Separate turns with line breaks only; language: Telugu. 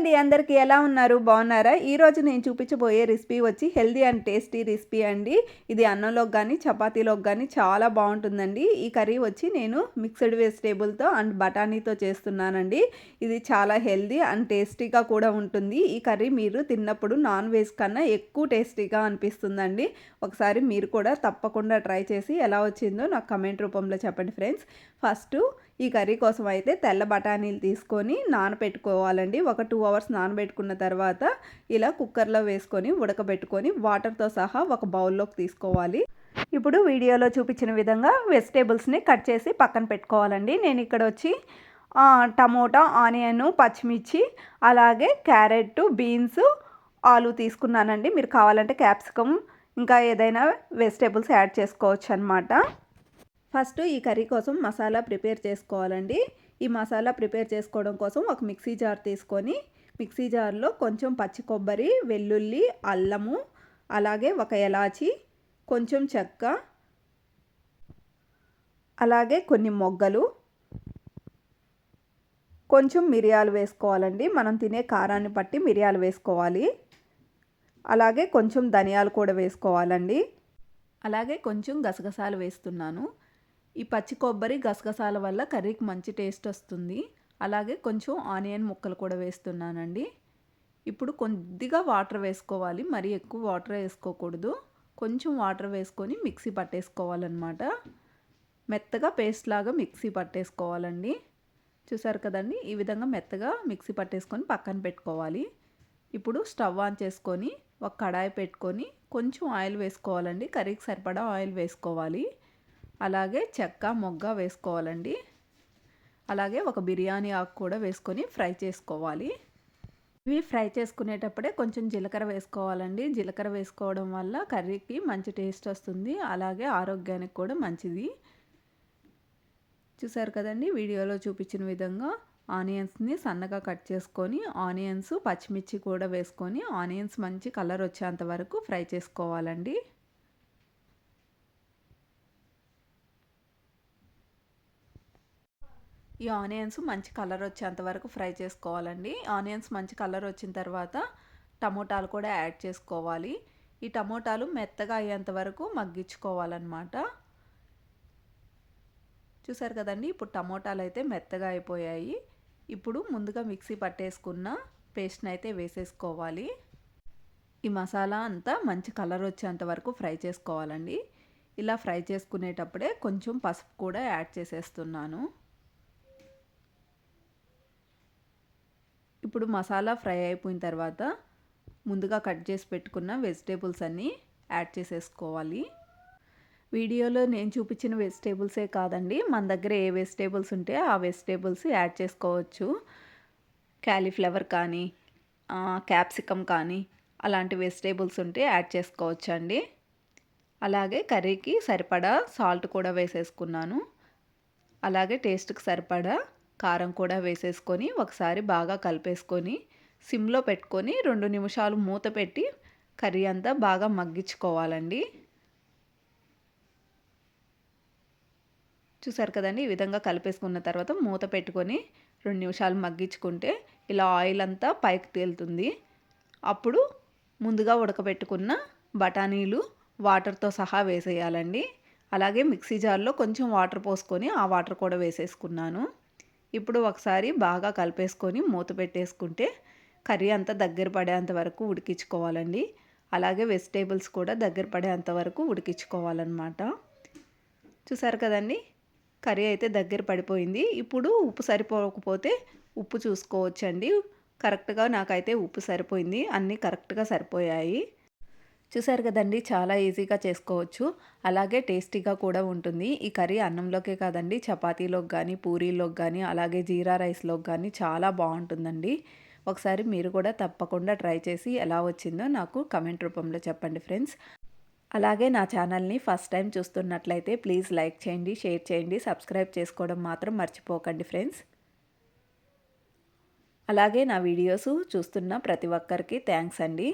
అండి అందరికీ ఎలా ఉన్నారు బాగున్నారా ఈరోజు నేను చూపించబోయే రెసిపీ వచ్చి హెల్దీ అండ్ టేస్టీ రెసిపీ అండి ఇది అన్నంలోకి కానీ చపాతీలోకి కానీ చాలా బాగుంటుందండి ఈ కర్రీ వచ్చి నేను మిక్స్డ్ వెజిటేబుల్తో అండ్ బఠానీతో చేస్తున్నానండి ఇది చాలా హెల్దీ అండ్ టేస్టీగా కూడా ఉంటుంది ఈ కర్రీ మీరు తిన్నప్పుడు నాన్ వెజ్ కన్నా ఎక్కువ టేస్టీగా అనిపిస్తుందండి ఒకసారి మీరు కూడా తప్పకుండా ట్రై చేసి ఎలా వచ్చిందో నాకు కమెంట్ రూపంలో చెప్పండి ఫ్రెండ్స్ ఫస్ట్ ఈ కర్రీ కోసం అయితే తెల్ల బఠానీలు తీసుకొని నానబెట్టుకోవాలండి ఒక టూ అవర్స్ నానబెట్టుకున్న తర్వాత ఇలా కుక్కర్లో వేసుకొని ఉడకబెట్టుకొని వాటర్తో సహా ఒక బౌల్లోకి తీసుకోవాలి ఇప్పుడు వీడియోలో చూపించిన విధంగా వెజిటేబుల్స్ని కట్ చేసి పక్కన పెట్టుకోవాలండి నేను ఇక్కడ వచ్చి టమోటా ఆనియన్ పచ్చిమిర్చి అలాగే క్యారెట్ బీన్స్ ఆలు తీసుకున్నానండి మీరు కావాలంటే క్యాప్సికమ్ ఇంకా ఏదైనా వెజిటేబుల్స్ యాడ్ చేసుకోవచ్చు అనమాట ఫస్ట్ ఈ కర్రీ కోసం మసాలా ప్రిపేర్ చేసుకోవాలండి ఈ మసాలా ప్రిపేర్ చేసుకోవడం కోసం ఒక మిక్సీ జార్ తీసుకొని మిక్సీ జార్లో కొంచెం పచ్చి కొబ్బరి వెల్లుల్లి అల్లము అలాగే ఒక ఎలాచి కొంచెం చెక్క అలాగే కొన్ని మొగ్గలు కొంచెం మిరియాలు వేసుకోవాలండి మనం తినే కారాన్ని బట్టి మిరియాలు వేసుకోవాలి అలాగే కొంచెం ధనియాలు కూడా వేసుకోవాలండి అలాగే కొంచెం గసగసాలు వేస్తున్నాను ఈ పచ్చి కొబ్బరి గసగసాల వల్ల కర్రీకి మంచి టేస్ట్ వస్తుంది అలాగే కొంచెం ఆనియన్ ముక్కలు కూడా వేస్తున్నానండి ఇప్పుడు కొద్దిగా వాటర్ వేసుకోవాలి మరీ ఎక్కువ వాటర్ వేసుకోకూడదు కొంచెం వాటర్ వేసుకొని మిక్సీ పట్టేసుకోవాలన్నమాట మెత్తగా పేస్ట్ లాగా మిక్సీ పట్టేసుకోవాలండి చూసారు కదండి ఈ విధంగా మెత్తగా మిక్సీ పట్టేసుకొని పక్కన పెట్టుకోవాలి ఇప్పుడు స్టవ్ ఆన్ చేసుకొని ఒక కడాయి పెట్టుకొని కొంచెం ఆయిల్ వేసుకోవాలండి కర్రీకి సరిపడా ఆయిల్ వేసుకోవాలి అలాగే చెక్క మొగ్గ వేసుకోవాలండి అలాగే ఒక బిర్యానీ ఆకు కూడా వేసుకొని ఫ్రై చేసుకోవాలి ఇవి ఫ్రై చేసుకునేటప్పుడే కొంచెం జీలకర్ర వేసుకోవాలండి జీలకర్ర వేసుకోవడం వల్ల కర్రీకి మంచి టేస్ట్ వస్తుంది అలాగే ఆరోగ్యానికి కూడా మంచిది చూసారు కదండి వీడియోలో చూపించిన విధంగా ఆనియన్స్ని సన్నగా కట్ చేసుకొని ఆనియన్స్ పచ్చిమిర్చి కూడా వేసుకొని ఆనియన్స్ మంచి కలర్ వచ్చేంత వరకు ఫ్రై చేసుకోవాలండి ఈ ఆనియన్స్ మంచి కలర్ వచ్చేంత వరకు ఫ్రై చేసుకోవాలండి ఆనియన్స్ మంచి కలర్ వచ్చిన తర్వాత టమోటాలు కూడా యాడ్ చేసుకోవాలి ఈ టమోటాలు మెత్తగా అయ్యేంత వరకు మగ్గించుకోవాలన్నమాట చూసారు కదండి ఇప్పుడు టమోటాలు అయితే మెత్తగా అయిపోయాయి ఇప్పుడు ముందుగా మిక్సీ పట్టేసుకున్న పేస్ట్ని అయితే వేసేసుకోవాలి ఈ మసాలా అంతా మంచి కలర్ వచ్చేంత వరకు ఫ్రై చేసుకోవాలండి ఇలా ఫ్రై చేసుకునేటప్పుడే కొంచెం పసుపు కూడా యాడ్ చేసేస్తున్నాను ఇప్పుడు మసాలా ఫ్రై అయిపోయిన తర్వాత ముందుగా కట్ చేసి పెట్టుకున్న వెజిటేబుల్స్ అన్నీ యాడ్ చేసేసుకోవాలి వీడియోలో నేను చూపించిన వెజిటేబుల్సే కాదండి మన దగ్గర ఏ వెజిటేబుల్స్ ఉంటే ఆ వెజిటేబుల్స్ యాడ్ చేసుకోవచ్చు క్యాలీఫ్లవర్ కానీ క్యాప్సికమ్ కానీ అలాంటి వెజిటేబుల్స్ ఉంటే యాడ్ చేసుకోవచ్చు అండి అలాగే కర్రీకి సరిపడా సాల్ట్ కూడా వేసేసుకున్నాను అలాగే టేస్ట్కి సరిపడా కారం కూడా వేసేసుకొని ఒకసారి బాగా కలిపేసుకొని సిమ్లో పెట్టుకొని రెండు నిమిషాలు మూత పెట్టి కర్రీ అంతా బాగా మగ్గించుకోవాలండి చూసారు కదండి ఈ విధంగా కలిపేసుకున్న తర్వాత మూత పెట్టుకొని రెండు నిమిషాలు మగ్గించుకుంటే ఇలా ఆయిల్ అంతా పైకి తేలుతుంది అప్పుడు ముందుగా ఉడకబెట్టుకున్న బఠానీలు వాటర్తో సహా వేసేయాలండి అలాగే మిక్సీ జార్లో కొంచెం వాటర్ పోసుకొని ఆ వాటర్ కూడా వేసేసుకున్నాను ఇప్పుడు ఒకసారి బాగా కలిపేసుకొని మూత పెట్టేసుకుంటే కర్రీ అంతా దగ్గర పడేంత వరకు ఉడికించుకోవాలండి అలాగే వెజిటేబుల్స్ కూడా దగ్గర పడేంత వరకు ఉడికించుకోవాలన్నమాట చూసారు కదండి కర్రీ అయితే దగ్గర పడిపోయింది ఇప్పుడు ఉప్పు సరిపోకపోతే ఉప్పు చూసుకోవచ్చండి కరెక్ట్గా నాకైతే ఉప్పు సరిపోయింది అన్నీ కరెక్ట్గా సరిపోయాయి చూసారు కదండి చాలా ఈజీగా చేసుకోవచ్చు అలాగే టేస్టీగా కూడా ఉంటుంది ఈ కర్రీ అన్నంలోకే కాదండి చపాతీలోకి కానీ పూరీలోకి కానీ అలాగే జీరా రైస్లోకి కానీ చాలా బాగుంటుందండి ఒకసారి మీరు కూడా తప్పకుండా ట్రై చేసి ఎలా వచ్చిందో నాకు కమెంట్ రూపంలో చెప్పండి ఫ్రెండ్స్ అలాగే నా ఛానల్ని ఫస్ట్ టైం చూస్తున్నట్లయితే ప్లీజ్ లైక్ చేయండి షేర్ చేయండి సబ్స్క్రైబ్ చేసుకోవడం మాత్రం మర్చిపోకండి ఫ్రెండ్స్ అలాగే నా వీడియోస్ చూస్తున్న ప్రతి ఒక్కరికి థ్యాంక్స్ అండి